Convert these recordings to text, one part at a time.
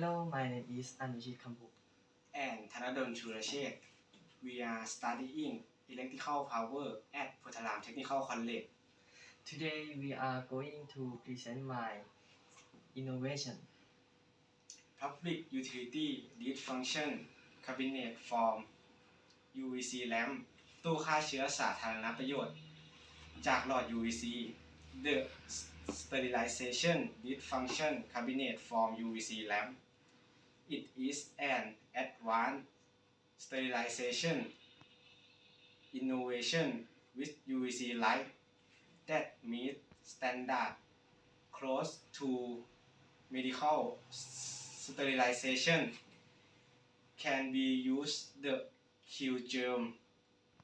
Hello, my name is Anushit Kampu. and Thanadol Churachet. We are studying electrical power at Putalam Technical College. Today we are going to present my innovation. Public Utility Lead Function Cabinet Form UVC Lamp ตู้ฆ่าเชื้อสาธารณประโยชน์ จากหลอด UVC The Sterilization Lead Function Cabinet Form UVC Lamp It is an advanced sterilization innovation with UVC light that meet standard close to medical sterilization can be used the kill germ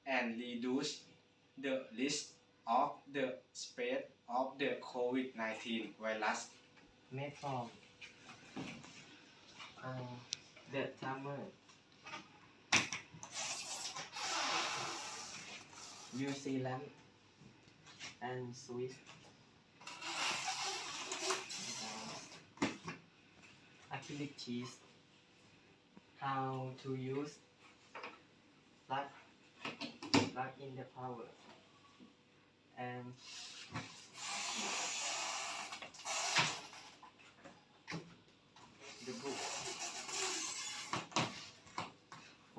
and reduce the risk of the spread of the COVID-19 virus. made from uh, the timer UC lamp and Swiss. uh, cheese how to use plug plug in the power and the book.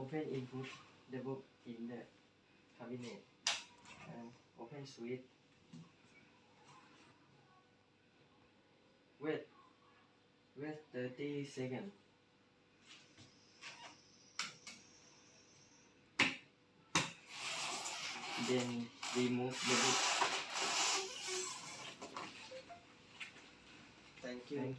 Open input the book in the cabinet and open switch. Wait, wait 30 seconds. Then remove the book. Thank Thank